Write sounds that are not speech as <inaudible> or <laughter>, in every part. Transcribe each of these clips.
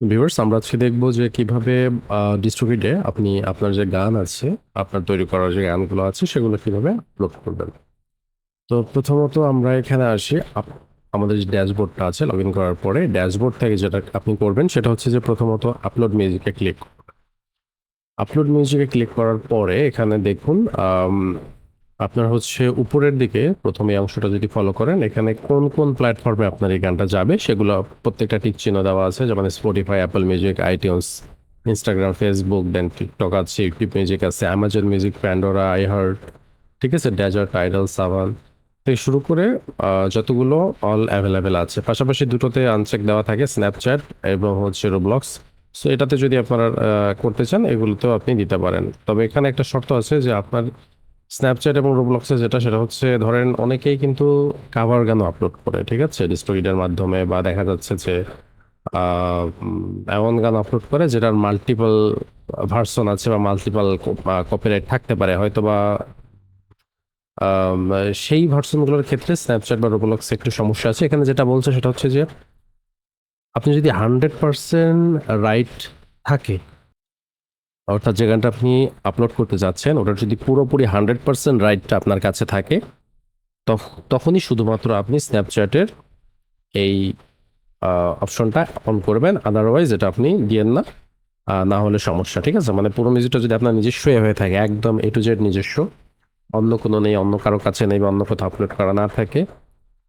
Viewers আমরা আজকে দেখব যে কীভাবে ডিস্ট্রিবিউটে আপনি আপনার যে গান আছে, আপনার তৈরি করার যে গানগুলো আছে, সেগুলো কীভাবে আপলোড করবেন। তো প্রথমত আমরা এখানে আসি। আমাদের যে ড্যাশবোর্ডটা আছে লগ ইন করার পরে ড্যাশবোর্ড থেকে যেটা আপনি করবেন, সেটা হচ্ছে যে প্রথমত আপলোড মিউজিকে ক্লিক আপলোড মিউজিকে ক্লিক করার পরে এখানে দেখুন আপনার হচ্ছে উপরের দিকে প্রথমে এই অংশটা যদি ফলো করেন, এখানে কোন কোন প্ল্যাটফর্মে আপনার এই গানটা যাবে সেগুলো প্রত্যেকটা টিক চিহ্ন দেওয়া আছে, যেমন Spotify Apple Music iTunes Instagram Facebook then TikTok আছে ইউটিউব মিউজিক আছে অ্যামাজন মিউজিক প্যান্ডোরা আইহার্ট ঠিক আছে ডেজার্ট টাইডাল সাভান থেকে শুরু করে যতগুলো অল অ্যাভেলেবেল আছে। পাশাপাশি দুটোতে আনচেক দেওয়া থাকে স্ন্যাপচ্যাট এবং হচ্ছে রোবলক্স সো এটাতে যদি আপনারা করতে চান, এগুলোতেও আপনি দিতে পারেন। তবে এখানে একটা শর্ত আছে যে আপনার স্ন্যাপচ্যাট এবং রোবলক্সে যেটা, সেটা হচ্ছে ধরেন অনেকেই কিন্তু কাভার গানও আপলোড করে, ঠিক আছে? ডিস্ট্রিবিউটার মাধ্যমে বা দেখা যাচ্ছে যে এমন গান আপলোড করে যেটার মাল্টিপল ভার্সন আছে বা মাল্টিপল কপিরাইট থাকতে পারে। হয়তো বা সেই ভার্সনগুলোর ক্ষেত্রে স্ন্যাপচ্যাট বা রোবলক্স একটু সমস্যা আছে। এখানে যেটা বলছে সেটা হচ্ছে যে, আপনি যদি হান্ড্রেড পার্সেন্ট রাইট থাকে অর্থাৎ যে গানটা আপনি আপলোড করতে যাচ্ছেন, ওটার যদি পুরোপুরি হান্ড্রেড পারসেন্ট রাইটটা আপনার কাছে থাকে, তখ- তখনই শুধুমাত্র আপনি স্ন্যাপচ্যাটের এই অপশনটা অন করবেন। আদারওয়াইজ এটা আপনি দিয়েন না। না হলে সমস্যা, ঠিক আছে? মানে পুরো মিউজিকটা যদি আপনার নিজস্ব হয়ে থাকে, একদম এ টু জেড নিজস্ব, অন্য কোনো নেই, অন্য কারও কাছে নেই বা অন্য কোথাও আপলোড করা না থাকে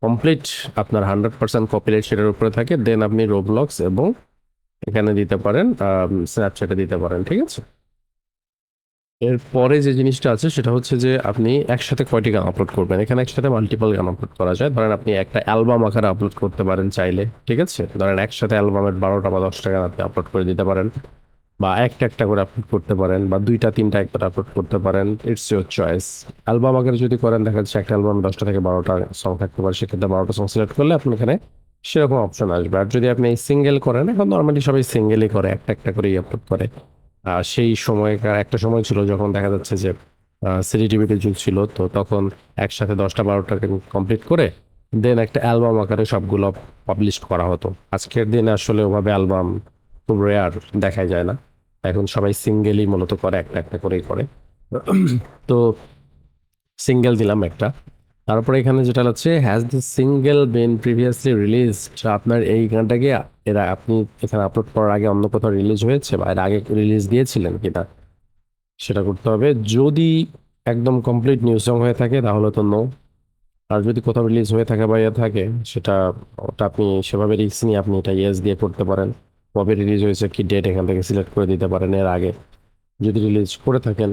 কমপ্লিট আপনার হান্ড্রেড পার্সেন্ট কপিরাইট সেটার উপরে থাকে। দেন আপনি রোবলক্স এবং এখানে দিতে পারেন স্ন্যাপচ্যাটে দিতে পারেন, ঠিক আছে? এরপরে যে জিনিসটা আছে, সেটা হচ্ছে যে আপনি একসাথে কয়টি গান আপলোড করবেন? এখানে একসাথে মাল্টিপল গান আপলোড করা যায়। ধরেন আপনি একটা অ্যালবাম আকারে আপলোড করতে পারেন চাইলে, ঠিক আছে? ধরেন একসাথে অ্যালবামের বারোটা বা দশটা গান আপনি আপলোড করে দিতে পারেন, বা একটা একটা করে আপলোড করতে পারেন, বা দুইটা, তিনটা একবার আপলোড করতে পারেন ইটস ইউর চয়েস অ্যালবাম আকারে যদি করেন, দেখা যাচ্ছে একটা অ্যালবাম দশটা থেকে বারোটা সং থাকতে পারে, সেক্ষেত্রে বারোটা সং সিলেক্ট করলে আপনি এখানে সেরকম অপশন আসবে। আর যদি আপনি সিঙ্গেল করেন, এখন নর্মালি সবাই সিঙ্গেলই করে, একটা একটা করেই আপলোড করে। আর সেই সময়কার একটা সময় ছিল যখন দেখা যাচ্ছে যে সিডি টিভিতে যুগ ছিল, তো তখন একসাথে দশটা বারোটা কমপ্লিট করে দেন একটা অ্যালবাম আকারে সবগুলো পাবলিশ করা হতো। আজকের দিনে আসলে ওভাবে অ্যালবাম খুব রেয়ার দেখা যায় না। এখন সবাই সিঙ্গেলই মূলত করে, একটা একটা করেই করে। তো সিঙ্গেল দিলাম একটা। তারপরে এখানে যেটা হচ্ছে has the single been previously release আপনার এই গানটাকে এরা আপনি এখানে আপলোড করার আগে অন্য কোথাও রিলিজ হয়েছে বা এর আগে রিলিজ দিয়েছিলেন কিনা সেটা করতে হবে। যদি একদম কমপ্লিট নিউ সং হয়ে থাকে, তাহলে তো নো আর যদি কোথাও রিলিজ হয়ে থাকে বা ইয়ে থাকে, সেটা, ওটা আপনি সেভাবে রিস্ক নিয়ে আপনি এটা ইয়েস দিয়ে করতে পারেন। কবে রিলিজ হয়েছে, কি ডেট এখান থেকে সিলেক্ট করে দিতে পারেন এর আগে। যদি রিলিজ করে থাকেন,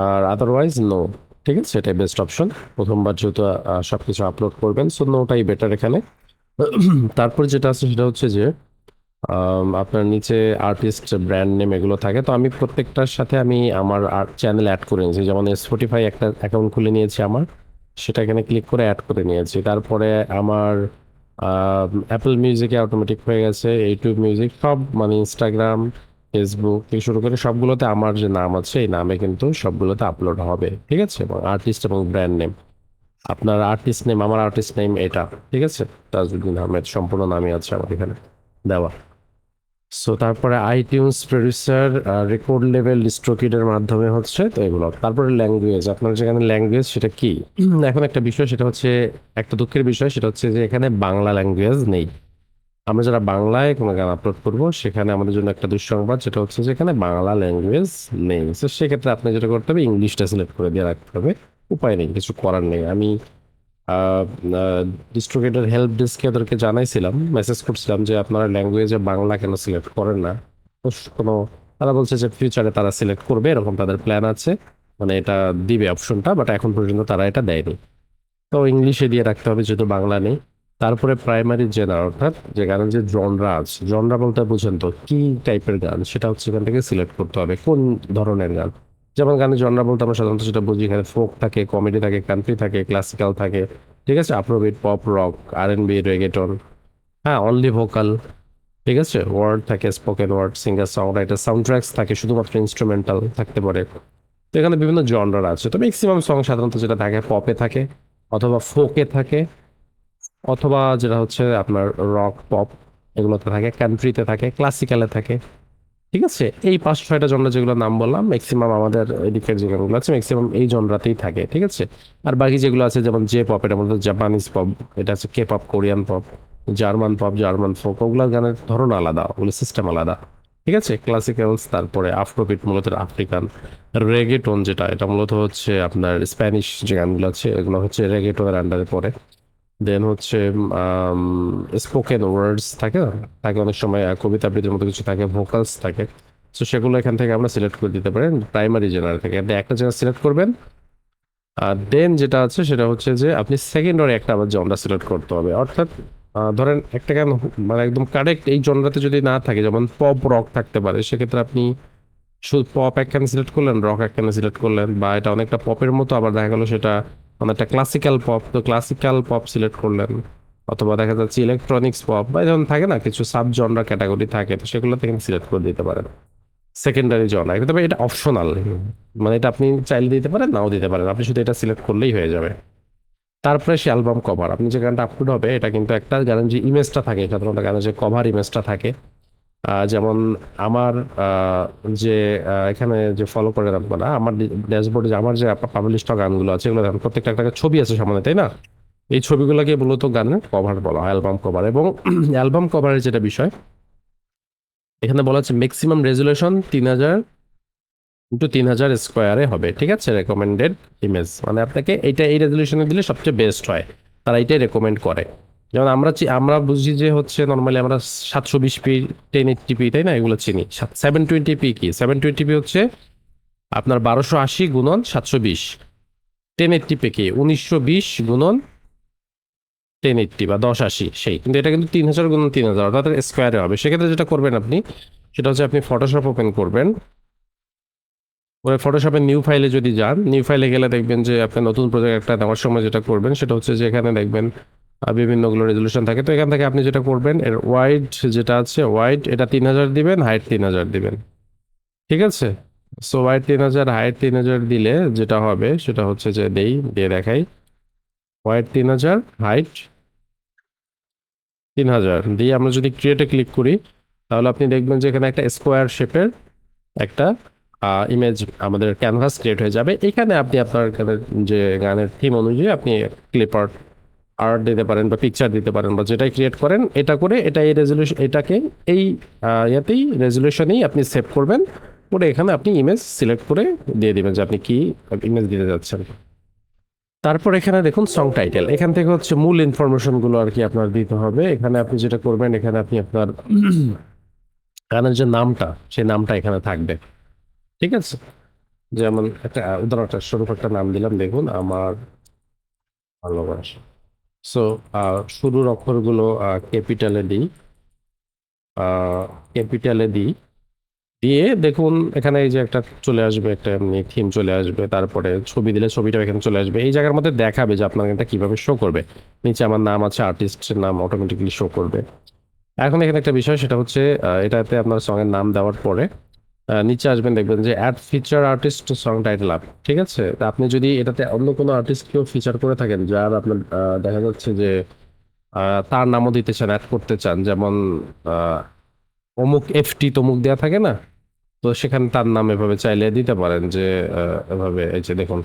আর আদারওয়াইজ নো ঠিক আছে সেটাই বেস্ট অপশন প্রথমবার যেহেতু সব কিছু আপলোড করবেন সো নোটাই বেটার এখানে। তারপর যেটা আছে সেটা হচ্ছে যে আপনার নিচে আর্টিস্ট ব্র্যান্ড নেম এগুলো থাকে। তো আমি প্রত্যেকটার সাথে আমি আমার চ্যানেল অ্যাড করে নিয়েছি। যেমন স্পটিফাই একটা অ্যাকাউন্ট খুলে নিয়েছি আমার, সেটা এখানে ক্লিক করে অ্যাড করে নিয়েছি। তারপরে আমার অ্যাপল মিউজিকে অটোমেটিক হয়ে গেছে ইউটিউব মিউজিক সব মানে ইনস্টাগ্রাম ফেসবুক থেকে শুরু করে সবগুলোতে আমার যে নাম আছে, এই নামে কিন্তু সবগুলোতে আপলোড হবে, ঠিক আছে? এবং আর্টিস্ট এবং ব্র্যান্ড নেম আপনার আর্টিস্ট নেম আমার আর্টিস্ট নেম এটা, ঠিক আছে? তাজউদ্দিন আহমেদ, সম্পূর্ণ নামই আছে আমার এখানে দেওয়া। সো তারপরে আইটিউন্স প্রডিউসার রেকর্ড লেভেল ডিস্ট্রোকিডের মাধ্যমে হচ্ছে, তো এগুলো। তারপরে ল্যাঙ্গুয়েজ আপনার যেখানে ল্যাঙ্গুয়েজ সেটা কি? <clears throat> এখন একটা বিষয়, সেটা হচ্ছে, একটা দুঃখের বিষয়, সেটা হচ্ছে যে এখানে বাংলা ল্যাঙ্গুয়েজ নেই। আমরা যারা বাংলায় কোনো গান আপলোড করব, সেখানে আমাদের জন্য একটা দুঃসংবাদ, সেটা হচ্ছে যেখানে বাংলা ল্যাঙ্গুয়েজ নেই। তো সেক্ষেত্রে আপনি যেটা করতে হবে ইংলিশটা সিলেক্ট করে দিয়ে রাখতে হবে। উপায় নেই, কিছু করার নেই। আমি ডিস্ট্রিবিউটার হেল্প ডেস্কে ওদেরকে জানাইছিলাম মেসেজ করছিলাম যে আপনারা ল্যাঙ্গুয়েজে বাংলা কেন সিলেক্ট করেন না? কোনো, তারা বলছে যে ফিউচারে তারা সিলেক্ট করবে, এরকম তাদের প্ল্যান আছে। মানে এটা দিবে অপশনটা বাট এখন পর্যন্ত তারা এটা দেয়নি। তো ইংলিশে দিয়ে রাখতে হবে, যেহেতু বাংলা নেই। তারপরে প্রাইমারি জেনার অর্থাৎ যে গানের যে জনরা আছে জনরা বলতে বুঝেন তো, কি টাইপের গান? সেটা হচ্ছে এখান থেকে সিলেক্ট করতে হবে, কোন ধরনের গান? যেমন গানের জনরা বলতে আমরা সাধারণত সেটা বুঝি, এখানে ফোক থাকে কমেডি থাকে কান্ট্রি থাকে ক্লাসিক্যাল থাকে, ঠিক আছে? Afrobeat pop rock R and B reggaeton হ্যাঁ? অনলি ভোকাল ঠিক আছে? ওয়ার্ড থাকে spoken word singer songwriter sound tracks থাকে, শুধুমাত্র ইনস্ট্রুমেন্টাল থাকতে পারে। তো এখানে বিভিন্ন জনরার আছে। তো ম্যাক্সিমাম সং সাধারণত যেটা থাকে পপে থাকে, অথবা ফোকে থাকে অথবা যেটা হচ্ছে আপনার রক পপ এগুলোতে থাকে কান্ট্রিতে থাকে ক্লাসিক্যালে থাকে, ঠিক আছে? এই পাঁচ, ছয়টা জনরা যেগুলো নাম বললাম ম্যাক্সিমাম আমাদের এদিকের যে গানগুলো আছে ম্যাক্সিমাম এই জনরাতেই থাকে, ঠিক আছে? আর বাকি যেগুলো আছে, যেমন জে পপ এটা মধ্যে জাপানিজ পপ এটা আছে K pop Korean pop German pop German folk ওগুলোর গানের ধরন আলাদা, ওগুলো সিস্টেম আলাদা, ঠিক আছে? ক্লাসিক্যালস তারপরে আফ্রোবিট মূলত আফ্রিকান রেগেটন যেটা, এটা মূলত হচ্ছে আপনার স্প্যানিশ যে গানগুলো আছে, এগুলো হচ্ছে রেগেটনের আন্ডারে পড়ে। দেন হচ্ছে স্পোকেন ওয়ার্ডস থাকে না? থাকে অনেক সময় কবিতা আবৃত্তির মতো কিছু থাকে ভোকালস থাকে। সো সেগুলো এখান থেকে আমরা সিলেক্ট করে দিতে পারেন প্রাইমারি জেনারেল থেকে। আপনি একটা জেনারেল সিলেক্ট করবেন। আর দেন যেটা আছে, সেটা হচ্ছে যে আপনি সেকেন্ডারি একটা আবার জনরা সিলেক্ট করতে হবে। অর্থাৎ ধরেন একটা গান মানে একদম কারেক্ট এই জনরাতে যদি না থাকে, যেমন পপ রক থাকতে পারে, সেক্ষেত্রে আপনি শুধু পপ একখানে সিলেক্ট করলেন রক একখানে সিলেক্ট করলেন, বা এটা অনেকটা পপের মতো, আবার দেখা গেল সেটা অনেকটা ক্লাসিক্যাল পপ তো ক্লাসিক্যাল পপ সিলেক্ট করলেন। অথবা দেখা যাচ্ছে ইলেকট্রনিক্স পপ বা যেমন থাকে না, কিছু সাব জনরা ক্যাটাগরি থাকে, তো সেগুলো থেকে সিলেক্ট করে দিতে পারেন। সেকেন্ডারি জনরা এটা তবে এটা অপশনাল মানে এটা আপনি চাইলে দিতে পারেন, নাও দিতে পারেন, আপনি শুধু এটা সিলেক্ট করলেই হয়ে যাবে। তারপরে সে অ্যালবাম কভার আপনি যে গানটা আপলোড হবে, এটা কিন্তু একটা গানের যে ইমেজটা থাকে, সাধারণত গানের যে কভার ইমেজটা থাকে। যেমন আমার যে এখানে যে ফলো করেন আপনারা আমার ড্যাশবোর্ডে আমার যে পাবলিশ গানগুলো আছে, এগুলো প্রত্যেকটা একটা ছবি আছে সামনে, তাই না? এই ছবিগুলোকে মূলত গানের কভার বলা হয় অ্যালবাম কভার এবং <clears throat> অ্যালবাম কভারের যেটা বিষয়, এখানে বলা হচ্ছে ম্যাক্সিমাম রেজুলেশন তিন হাজার ইন্টু তিন হাজার স্কোয়ারে হবে, ঠিক আছে? রেকমেন্ডেড ইমেজ মানে আপনাকে এইটা, এই রেজুলেশনে দিলে সবচেয়ে বেস্ট হয়, তারা এইটাই রেকমেন্ড করে। যেমন আমরা আমরা বুঝি যে হচ্ছে নর্মালি আমরা সাতশো বিশ পি টেন এইটটি পি তাই না? এগুলো চিনি। সেভেন টোয়েন্টি পি কি? সেভেন টোয়েন্টি পি হচ্ছে আপনার বারোশো আশি গুণন সাতশো বিশ। টেন এইটটি পি কি? উনিশশো বিশ গুণন টেন এইটটি বা দশ আশি, সেই। কিন্তু এটা কিন্তু তিন হাজার গুণন তিন হাজার, অর্থাৎ স্কোয়ারে হবে। সেক্ষেত্রে যেটা করবেন আপনি, সেটা হচ্ছে আপনি ফটোশপ ওপেন করবেন। ওই ফটোশপের নিউ ফাইলে যদি যান নিউ ফাইলে গেলে দেখবেন যে আপনি নতুন প্রজেক্ট একটা নেওয়ার সময় যেটা করবেন, সেটা হচ্ছে যে এখানে দেখবেন বিভিন্নগুলো রেজলিউশন থাকে। তো এখান থেকে আপনি যেটা করবেন, এর ওয়াইড যেটা আছে ওয়াইড এটা তিন হাজার দিবেন হাইট তিন হাজার দিবেন। ঠিক আছে? সো ওয়াইড তিন হাজার হাইট তিন হাজার দিলে যেটা হবে, সেটা হচ্ছে যে দেই, দিয়ে দেখাই। ওয়াইড তিন হাজার হাইট তিন হাজার। দিয়ে আমরা যদি ক্রিয়েটে ক্লিক করি, তাহলে আপনি দেখবেন যে এখানে একটা স্কোয়ার শেপের একটা ইমেজ আমাদের ক্যানভাস ক্রিয়েট হয়ে যাবে। এখানে আপনি আপনার যে গানের থিম অনুযায়ী আপনি ক্লিপ আর্ট আর্ট দিতে পারেন বা পিকচার দিতে পারেন বা যেটাই ক্রিয়েট করেন, এটা করে এটা এই রেজলিউশন এটাকে এই ইয়াতেই রেজলিউশনেই আপনি সেভ করবেন, করে এখানে আপনি ইমেজ সিলেক্ট করে দিয়ে দেবেন যে আপনি কি ইমেজ দিতে যাচ্ছেন। তারপর এখানে দেখুন সং টাইটেল এখান থেকে হচ্ছে মূল ইনফরমেশনগুলো আর কি আপনার দিতে হবে। এখানে আপনি যেটা করবেন, এখানে আপনি আপনার <clears throat> গানের যে নামটা, সেই নামটা এখানে থাকবে। ঠিক আছে? যেমন একটা, উদাহরণ একটা, স্বরূপ একটা নাম দিলাম, দেখুন, আমার ভালোবাসা। সো শুরুর অক্ষরগুলো ক্যাপিটালে দিই। ক্যাপিটালে দিই। দিয়ে দেখুন, এখানে এই যে একটা চলে আসবে, একটা এমনি থিম চলে আসবে, তারপরে ছবি দিলে ছবিটাও এখানে চলে আসবে। এই জায়গার মধ্যে দেখাবে যে আপনার এটা কীভাবে শো করবে। নিচে আমার নাম আছে আর্টিস্টের নাম অটোমেটিকলি শো করবে। এখন এখানে একটা বিষয়, সেটা হচ্ছে এটাতে আপনার সঙ্গে নাম দেওয়ার পরে নিচে আসবেন, দেখবেন যে add feature artist song title up ঠিক আছে? তা আপনি যদি এটাতে অন্য কোনো আর্টিস্টকেও ফিচার করে থাকেন, যার আপনার দেখা যাচ্ছে যে তার নামও দিতে চান অ্যাড করতে চান, যেমন অমুক এফটি তমুক দেওয়া থাকে না? তো সেখানে তার নাম এভাবে চাইলে দিতে পারেন যে এভাবে, এই যে দেখুন,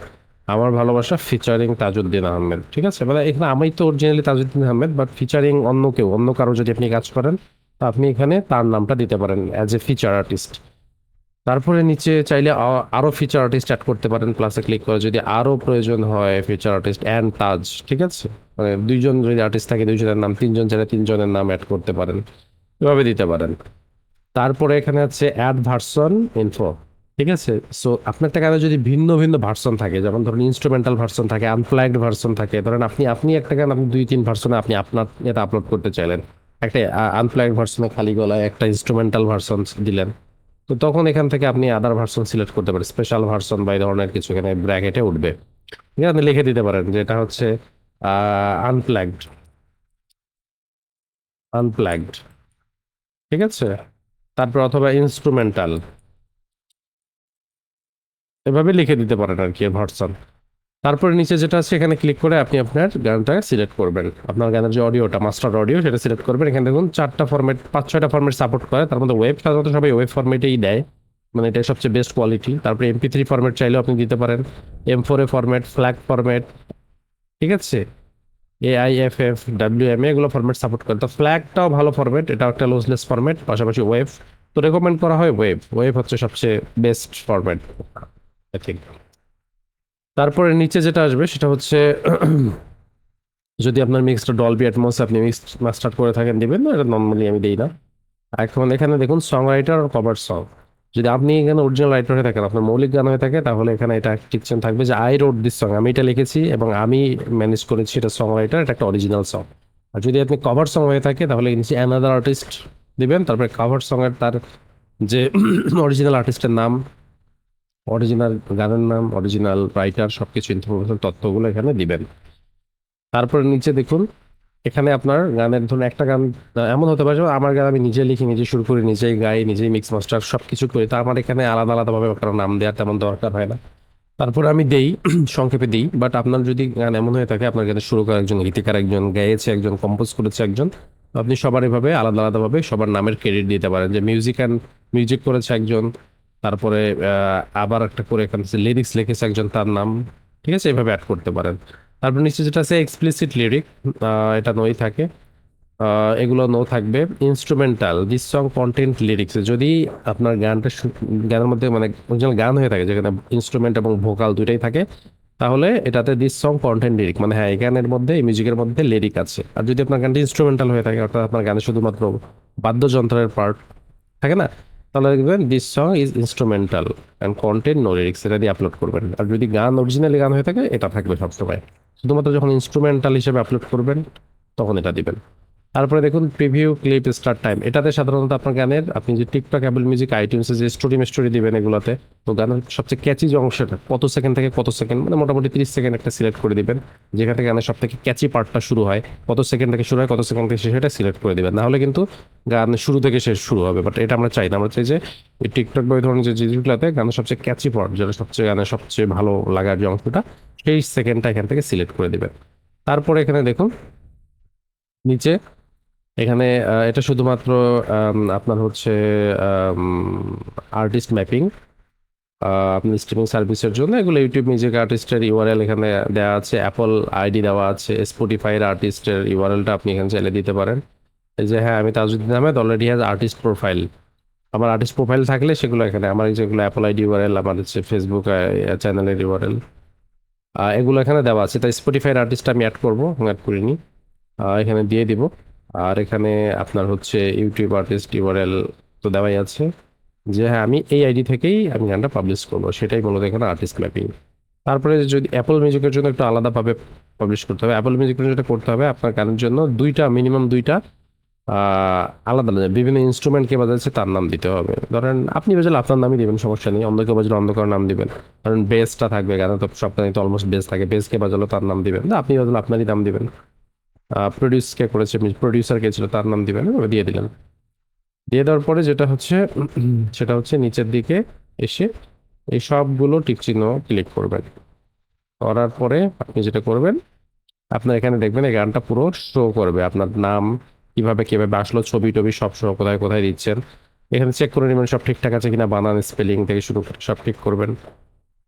আমার ভালোবাসা ফিচারিং তাজউদ্দিন আহমেদ, ঠিক আছে? মানে এখানে আমি তো originally Tajuddin Ahmed but featuring অন্য কেউ, অন্য কারও যদি আপনি কাজ করেন, তো আপনি এখানে তার নামটা দিতে পারেন অ্যাজ এ ফিচার আর্টিস্ট তারপরে নিচে চাইলে আ- আরও ফিচার আর্টিস্ট অ্যাড করতে পারেন প্লাসে ক্লিক করে যদি আরও প্রয়োজন হয় ফিচার আর্টিস্ট অ্যান্ড তাজ ঠিক আছে? মানে দুইজন যদি আর্টিস্ট থাকে, দুইজনের নাম, তিনজন চাইলে তিনজনের নাম অ্যাড করতে পারেন, এভাবে দিতে পারেন। তারপরে এখানে আছে অ্যাড ভার্সন ইনফো ঠিক আছে? সো আপনার টাকা যদি ভিন্ন ভিন্ন ভার্সন থাকে, যেমন ধরুন ইনস্ট্রুমেন্টাল ভার্সন থাকে আনফ্ল্যাগড ভার্সন থাকে, ধরেন আপনি আপনি একটা গান, আপনি দুই, তিন ভার্সনে আপনি আপনার এটা আপলোড করতে চাইলেন। একটা আনফ্ল্যাগড ভার্সনে খালি গলায় একটা ইনস্ট্রুমেন্টাল ভার্সন দিলেন। তো তখন এখান থেকে আপনি আদার ভার্সন সিলেক্ট করতে পারেন স্পেশাল ভার্সন বা এই ধরনের কিছু এখানে ব্র্যাকেটে উঠবে। ঠিক আপনি লিখে দিতে পারেন যে এটা হচ্ছে আনপ্ল্যাগড আনপ্ল্যাগড ঠিক আছে? তারপর অথবা ইনস্ট্রুমেন্টাল এভাবে লিখে দিতে পারেন আর কি ভার্সন তারপরে নিচে যেটা আছে, এখানে ক্লিক করে আপনি আপনার গানটা সিলেক্ট করবেন। আপনার গানের যে অডিওটা মাস্টার অডিও সেটা সিলেক্ট করবেন। এখানে দেখুন, চারটা ফরম্যাট পাঁচ ছয়টা ফরম্যাট সাপোর্ট করে। তার মধ্যে ওয়েব সাধারণত সবাই ওয়েব ফর্মেটেই দেয়। মানে এটাই সবচেয়ে বেস্ট কোয়ালিটি তারপরে এমপি থ্রি ফরম্যাট চাইলেও আপনি দিতে পারেন। M four A format FLAC format ঠিক আছে? এআইএফএফ ডাব্লিউ এম এগুলো ফরম্যাট সাপোর্ট করে। তো ফ্ল্যাগটাও ভালো ফরম্যাট এটা একটা লোজলেস ফরম্যাট পাশাপাশি ওয়েব তো রেকমেন্ড করা হয় ওয়েব ওয়েব হচ্ছে সবচেয়ে বেস্ট ফরম্যাট আই থিঙ্ক তারপরে নিচে যেটা আসবে, সেটা হচ্ছে, যদি আপনার মিক্সড ডলবি অ্যাটমস আপনি মিক্স মাস্টার করে থাকেন, দিবেন এটা নর্মালি আমি দিই না। এখন এখানে দেখুন সং রাইটার আর কভার সং যদি আপনি এখানে অরিজিনাল রাইটার হয়ে থাকেন, আপনার মৌলিক গান হয়ে থাকে, তাহলে এখানে এটা টিকশন থাকবে যে আই রোড দিস সং আমি এটা লিখেছি এবং আমি ম্যানেজ করেছি এটা সং রাইটার এটা একটা অরিজিনাল সং আর যদি আপনি কভার সং হয়ে থাকে, তাহলে নিচে অ্যানাদার আর্টিস্ট দিবেন, তারপরে কভার সঙের তার যে <clears throat> অরিজিনাল আর্টিস্টের নাম অরিজিনাল গানের নাম অরিজিনাল রাইটার সব কিছু ইনফরমেশন তথ্যগুলো এখানে দিবেন। তারপরে নিচে দেখুন, এখানে আপনার গানের, ধরুন একটা গান, এমন হতে পারে আমার গান আমি নিজে লিখি নিজে শুরু করি, নিজেই গাই, নিজেই মিক্স মাস্টার সব কিছু করি। তা আমার এখানে আলাদা আলাদাভাবে কারও নাম দেওয়ার তেমন দরকার হয় না। তারপরে আমি দেই, <clears throat> সংক্ষেপে দিই বাট আপনার যদি গান এমন হয়ে থাকে, আপনার গানের শুরু করা একজন গীতিকার একজন, গাইয়েছে একজন কম্পোজ করেছে একজন আপনি সবার এভাবে আলাদা আলাদাভাবে সবার নামের ক্রেডিট দিতে পারেন। যে মিউজিক অ্যান্ড মিউজিক করেছে একজন তারপরে আবার একটা করে এখানে লিরিক্স লিখেছে একজন, তার নাম, ঠিক আছে? এভাবে অ্যাড করতে পারেন। তারপর নিচে যেটা আছে এক্সপ্লিসিট লিরিক এটা নই থাকে। এগুলো নো থাকবে। Instrumental this song content lyrics যদি আপনার গানটা গানের মধ্যে মানে অরিজিনাল গান হয়ে থাকে, যেখানে ইনস্ট্রুমেন্ট এবং ভোকাল দুইটাই থাকে, তাহলে এটাতে দিস সং কন্টেন্ট লিরিক মানে হ্যাঁ এই গানের মধ্যে, এই মিউজিকের মধ্যে লিরিক আছে। আর যদি আপনার গানটা ইনস্ট্রুমেন্টাল হয়ে থাকে, অর্থাৎ আপনার গানে শুধুমাত্র বাদ্যযন্ত্রের পার্ট থাকে না? তাহলে দেখবেন this song is instrumental and content no lyrics এটা দিয়ে আপলোড করবেন। আর যদি গান অরিজিনালি গান হয়ে থাকে, এটা থাকবে সবসময়। শুধুমাত্র যখন ইনস্ট্রুমেন্টাল হিসেবে আপলোড করবেন, তখন এটা দিবেন। তারপরে দেখুন প্রিভিউ ক্লিপ স্টার্ট টাইম এটাতে সাধারণত আপনার গানের, আপনি যে টিকটক অ্যাপল মিউজিক আইটিউন্সে যে স্টোরি স্টোরি দিবেন এগুলোতে, তো গানের সবচেয়ে ক্যাচি যে অংশটা, কত সেকেন্ড থেকে কত সেকেন্ড মানে মোটামুটি তিরিশ সেকেন্ড একটা সিলেক্ট করে দিবেন, যেখান থেকে গানের সব থেকে ক্যাচি পার্টটা শুরু হয়, কত সেকেন্ড থেকে শুরু হয়, কত সেকেন্ড থেকে এটা সিলেক্ট করে দিবেন। নাহলে কিন্তু গান শুরু থেকে শেষ শুরু হবে বাট এটা আমরা চাই না। আমরা চাই যে টিকটক বা ওই ধরনের যে জিনিসগুলোতে গানের সবচেয়ে ক্যাচি পার্ট যেটা সবচেয়ে গানের সবচেয়ে ভালো লাগার যে অংশটা, সেই সেকেন্ডটা এখান থেকে সিলেক্ট করে দিবেন। তারপরে এখানে দেখুন, নিচে এখানে এটা শুধুমাত্র আপনার হচ্ছে আর্টিস্ট ম্যাপিং আপনি স্ট্রিমিং সার্ভিসের জন্য। এগুলো ইউটিউব মিউজিক আর্টিস্টের ইউআরএল এখানে দেওয়া আছে অ্যাপল আইডি দেওয়া আছে স্পটিফাইয়ের আর্টিস্টের ইউআরএলটা আপনি এখানে চাইলে দিতে পারেন। এই যে হ্যাঁ আমি Tajuddin Ahmed already has artist profile আমার আর্টিস্ট প্রোফাইল থাকলে সেগুলো এখানে, আমার যেগুলো অ্যাপল আইডি ইউআরএল আমার হচ্ছে ফেসবুক চ্যানেলের ইউআরএল এগুলো এখানে দেওয়া আছে। তাই স্পটিফাইয়ের আর্টিস্ট আমি অ্যাড করব অ্যাড করিনি এখানে দিয়ে দিব। আর এখানে আপনার হচ্ছে ইউটিউব আর্টিস্ট ইউআরএল তো দেওয়াই আছে যে হ্যাঁ আমি এই আইডি থেকেই আমি গানটা পাবলিশ করব। সেটাই মূলত এখানে আর্টিস্ট ম্যাপিং তারপরে যদি অ্যাপল মিউজিকের জন্য একটু আলাদাভাবে পাবলিশ করতে হবে অ্যাপল মিউজিকের জন্য করতে হবে, আপনার গানের জন্য দুইটা মিনিমাম দুইটা আলাদা আলাদা বিভিন্ন ইনস্ট্রুমেন্ট কে বাজাচ্ছে তার নাম দিতে হবে। ধরেন আপনি বাজালে আপনার নামই দিবেন, সমস্যা নেই। কেউ বাজালে অন্য নাম দিবেন। কারণ বেসটা থাকবে গানে তো গানে তো অলমোস্ট বেস থাকে। বেস কে বাজালো তার নাম দিবেন। না আপনি বাজালে আপনারই নাম দিবেন। প্রডিউস কে করেছে প্রডিউসার কে ছিল, তার নাম দিবেন দিয়ে দিলেন দিয়ে দেওয়ার পরে যেটা হচ্ছে, সেটা হচ্ছে নিচের দিকে এসে এই সবগুলো টিক চিহ্ন ক্লিক করবেন। করার পরে আপনি যেটা করবেন, আপনার এখানে দেখবেন এই গানটা পুরো শো করবে। আপনার নাম, কীভাবে কীভাবে আসলো, ছবি টবি সব শো কোথায় কোথায় দিচ্ছেন। এখানে চেক করে নেবেন সব ঠিকঠাক আছে কিনা বানান স্পেলিং থেকে শুরু করে সব ঠিক করবেন।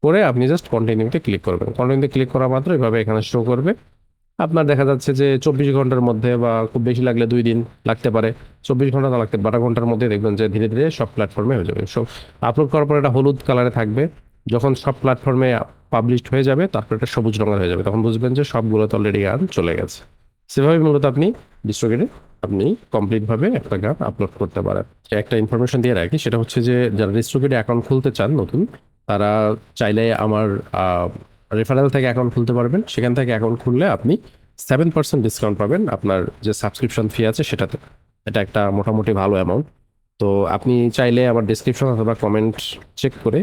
করে আপনি জাস্ট কন্টিনিউতে ক্লিক করবেন। কন্টিনিউতে ক্লিক করা মাত্র এভাবে এখানে শো করবে। আপনার দেখা যাচ্ছে যে চব্বিশ ঘণ্টার মধ্যে বা খুব বেশি লাগলে দুই দিন লাগতে পারে। চব্বিশ ঘণ্টা না লাগতে বারো ঘণ্টার মধ্যে দেখবেন যে ধীরে ধীরে সব প্ল্যাটফর্মে হয়ে যাবে। সব আপলোড করার পর এটা হলুদ কালারে থাকবে। যখন সব প্ল্যাটফর্মে পাবলিশড হয়ে যাবে, তারপর এটা সবুজ রঙের হয়ে যাবে। তখন বুঝবেন যে সবগুলোতে অলরেডি গান চলে গেছে। সেভাবে মূলত আপনি ডিস্ট্রোগেটে আপনি কমপ্লিটভাবে একটা গান আপলোড করতে পারেন। একটা ইনফরমেশন দিয়ে রাখি, সেটা হচ্ছে যে যারা ডিস্ট্রোগেটে অ্যাকাউন্ট খুলতে চান নতুন, তারা চাইলে আমার রেফারেল থেকে অ্যাকাউন্ট খুলতে পারবেন। সেখান থেকে অ্যাকাউন্ট খুললে আপনি সেভেন পার্সেন্ট ডিসকাউন্ট পাবেন আপনার যে সাবস্ক্রিপশন ফি আছে সেটাতে। এটা একটা মোটামুটি ভালো অ্যামাউন্ট তো আপনি চাইলে আমার ডিসক্রিপশন অথবা কমেন্ট চেক করে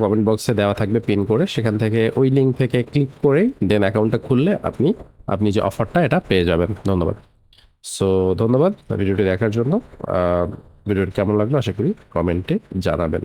কমেন্ট বক্সে দেওয়া থাকবে পিন করে। সেখান থেকে ওই লিঙ্ক থেকে ক্লিক করে দেন অ্যাকাউন্টটা খুললে আপনি আপনি যে অফারটা এটা পেয়ে যাবেন। ধন্যবাদ। সো ধন্যবাদ ভিডিওটি দেখার জন্য। ভিডিওটি কেমন লাগল আশা করি কমেন্টে জানাবেন।